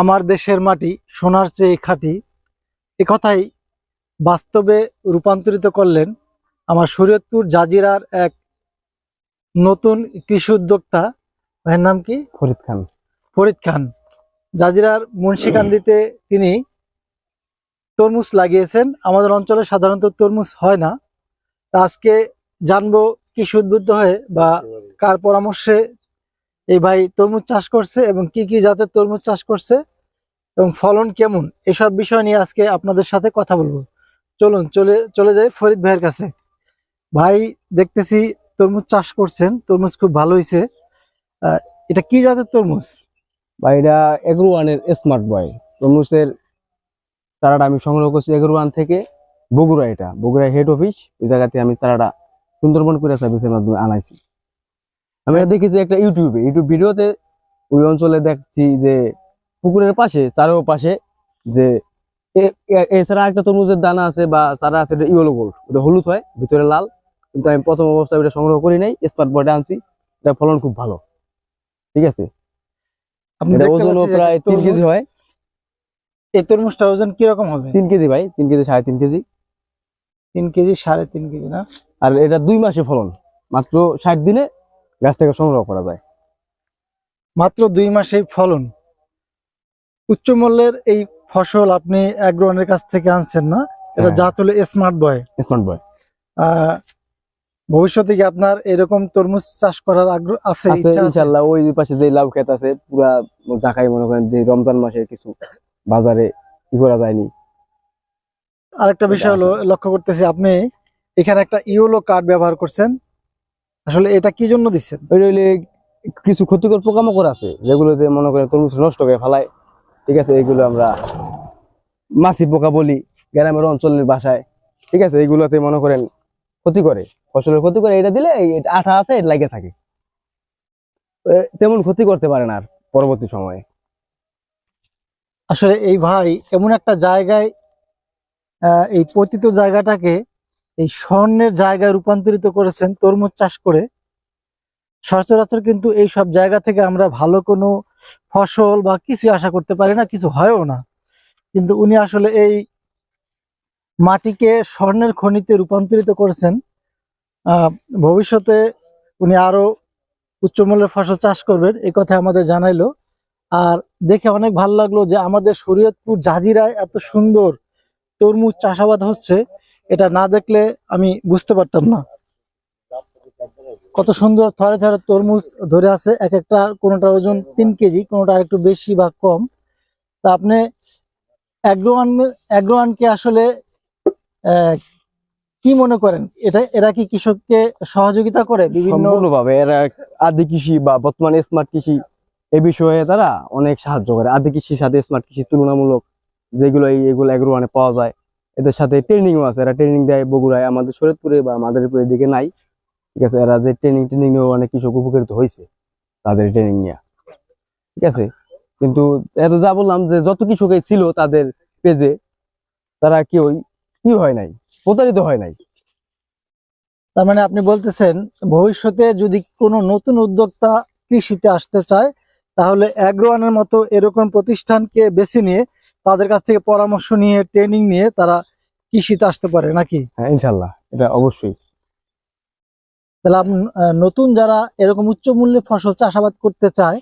আমার দেশের মাটি সোনার চেয়ে খাঁটি। এ কথাই বাস্তবে রূপান্তরিত করলেন আমার শরীয়তপুর জাজিরার এক নতুন কৃষি উদ্যোক্তা। ভাইয়ের নাম কি? ফরিদ খান। ফরিদ খান। জাজিরার মুন্সিকান্দিতে তিনি তরমুজ লাগিয়েছেন। আমাদের অঞ্চলে সাধারণত তরমুজ হয় না। তা আজকে জানব কৃষি উদ্বুদ্ধ হয়ে বা কার পরামর্শে এই ভাই তরমুজ চাষ করছে এবং কি কি জাতের তরমুজ চাষ করছে এবং ফলন কেমন? এসব বিষয় নিয়ে আজকে আপনাদের সাথে কথা বলব। চলুন, চলে চলে যাই ফরিদ ভাইয়ের কাছে। ভাই, দেখতেছি তরমুজ চাষ করছেন, তরমুজ খুব ভালো হয়েছে এটা কি জাতের তরমুজ? বা এটা এগ্রো ওয়ানের স্মার্ট বয় তরমুজের চারাটা আমি সংগ্রহ করছি এগ্রো ওয়ান থেকে বগুড়া এটা। বগুড়া হেড অফিস ওই জায়গাতে আমি চারাটা সুন্দরবন করে সার্ভিসের মাধ্যমে আনাইছি। আমি দেখেছি একটা ইউটিউবে ইউটিউব ভিডিওতে ওই অঞ্চলে দেখছি যে পুকুরের পাশে চারো পাশে যে এছাড়া একটা তরমুজের দানা আছে বা চারা আছে এটা ইয়েলো গোল্ড। ওটা হলুদ হয় ভিতরে লাল। কিন্তু আমি প্রথম অবস্থায় ওটা সংগ্রহ করি নাই স্মার্ট বয়টা আনছি। এটা ফলন খুব ভালো। ঠিক আছে? আপনি এটা ওজনও প্রায় তিন কেজি হয়। এই তরমুজটার ওজন কীরকম হবে? তিন কেজি ভাই তিন কেজি সাড়ে তিন কেজি। তিন কেজি সাড়ে তিন কেজি না? আর এটা দুই মাসে ফলন। মাত্র ষাট দিনে গাছ থেকে সংগ্রহ করা যায়। মাত্র দুই মাসে ফলন। উচ্চ মূল্যের এই ফসল আপনি অ্যাগ্রোনের কাছ থেকে আনছেন না? এটা হ্যাঁ। জাত হলো স্মার্ট বয়। Smart boy. ভবিষ্যতে কি আপনার এরকম তরমুজ চাষ করার আগ্রহ আছে? ইনশাল্লাহ ওই পাশে যে লাউ ক্ষেত আছে পুরা ঢাকায় মনে করেন যে রমজান মাসে কিছু বাজারে ই করা যায়নি। আরেকটা বিষয় হলো লক্ষ্য করতেছি আপনি এখানে একটা ইউলো কার্ড ব্যবহার করছেন। আসলে এটা কি জন্য দিচ্ছেন? হইলে কিছু ক্ষতিকর পোকামাকড় আছে যেগুলোতে মনে করেন তরমুজ নষ্ট করে ফেলায়। ঠিক আছে এগুলো আমরা মাছি পোকা বলি গ্রামের অঞ্চলের বাসায়। ঠিক আছে এইগুলোতে মনে করেন ক্ষতি করে ফসলের ক্ষতি করে। এটা দিলে আঠা আছে এটা লাগে থাকে। তেমন ক্ষতি করতে পারে না আর পরবর্তী সময়ে। আসলে এই ভাই এমন একটা জায়গায় আহ, এই পতিত জায়গাটাকে এই স্বর্ণের জায়গায় রূপান্তরিত করেছেন তরমুজ চাষ করে। সচরাচর কিন্তু এই সব জায়গা থেকে আমরা ভালো কোনো ফসল বা কিছু আশা করতে পারি না, কিছু হয়ও না। কিন্তু উনি আসলে এই মাটিকে স্বর্ণের খনিতে রূপান্তরিত করেছেন। ভবিষ্যতে উনি আরও উচ্চমূল্যের ফসল চাষ করবেন এই কথা আমাদের জানাইলো। আর দেখে অনেক ভালো লাগল যে আমাদের শরীয়তপুর জাজিরায় এত সুন্দর তরমুজ চাষাবাদ হচ্ছে, এটা না দেখলে আমি বুঝতে পারতাম না। কত সুন্দর থরে থরে তরমুজ ধরে আছে, এক একটা কোনোটার ওজন তিন কেজি, কোনোটা একটু বেশি বা কম। তা আপনি অ্যাগ্রোয়ান, অ্যাগ্রোয়ানকে আসলে কি মনে করেন? এটা, এরা কি কৃষককে সহযোগিতা করে বিভিন্ন সম্পূর্ণভাবে এরা আদি কৃষি বা বর্তমানে স্মার্ট কৃষি এ বিষয়ে তারা অনেক সাহায্য করে। আদি কৃষির সাথে স্মার্ট কৃষি তুলনামূলক যেগুলো এগুলো এগুলো মানে পাওয়া যায়। এদের সাথে ট্রেনিংও আছে। এরা ট্রেনিং দেয় বগুড়ায়, আমাদের শরীরপুরে বা মাদারীপুরের দিকে নাই। ঠিক আছে, এরা যে ট্রেনিং ট্রেনিং নিয়েও অনেক কৃষক উপকৃত হয়েছে তাদের ট্রেনিং নিয়ে। ঠিক আছে? কিন্তু এত যা বললাম যে যত কৃষকই ছিল তাদের পেজে, তারা কেউই কি হয় নাই? প্রতারিত হয় নাই। তার মানে আপনি বলতেছেন, ভবিষ্যতে যদি কোনো নতুন উদ্যোক্তা কৃষিতে আসতে চায়, তাহলে অ্যাগ্রোয়ানের মতো এরকম প্রতিষ্ঠানকে বেছে নিয়ে তাদের কাছ থেকে পরামর্শ নিয়ে ট্রেনিং নিয়ে তারা কৃষিতে আসতে পারে নাকি? হ্যাঁ ইনশাল্লাহ এটা অবশ্যই। তাহলে নতুন যারা এরকম উচ্চ মূল্যে ফসল চাষাবাদ করতে চায়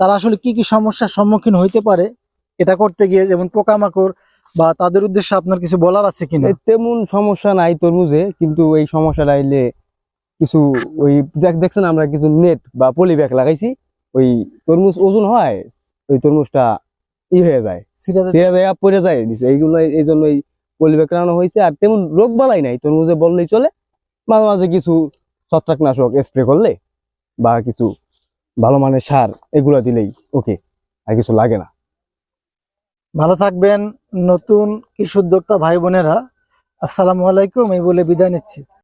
তারা আসলে কি কি সমস্যার সম্মুখীন হইতে পারে এটা করতে গিয়ে যেমন পোকামাকড় বা তাদের উদ্দেশ্যে আপনার কিছু বলার আছে কিনা? তেমন সমস্যা নাই তরমুজে কিন্তু এই সমস্যাটা আইলে কিছু ওই দেখ- দেখছেন আমরা কিছু নেট বা পলি ব্যাগ লাগাইছি ওই তরমুজ ওজন হয় ওই তরমুজটা ই হয়ে যায়। যায়। পড়ে যায়। এইগুলো এই জন্য এই হয়েছে আর তেমন রোগ বালাই নাই। তরমুজে বললেই চলে। মাঝে মাঝে কিছু ছত্রাকনাশক স্প্রে করলে বা কিছু ভালো মানের সার এগুলো দিলেই ওকে আর কিছু লাগে না। ভালো থাকবেন নতুন কৃষি উদ্যোক্তা ভাই বোনেরা। আসসালামু আলাইকুম এই বলে বিদায় নিচ্ছি।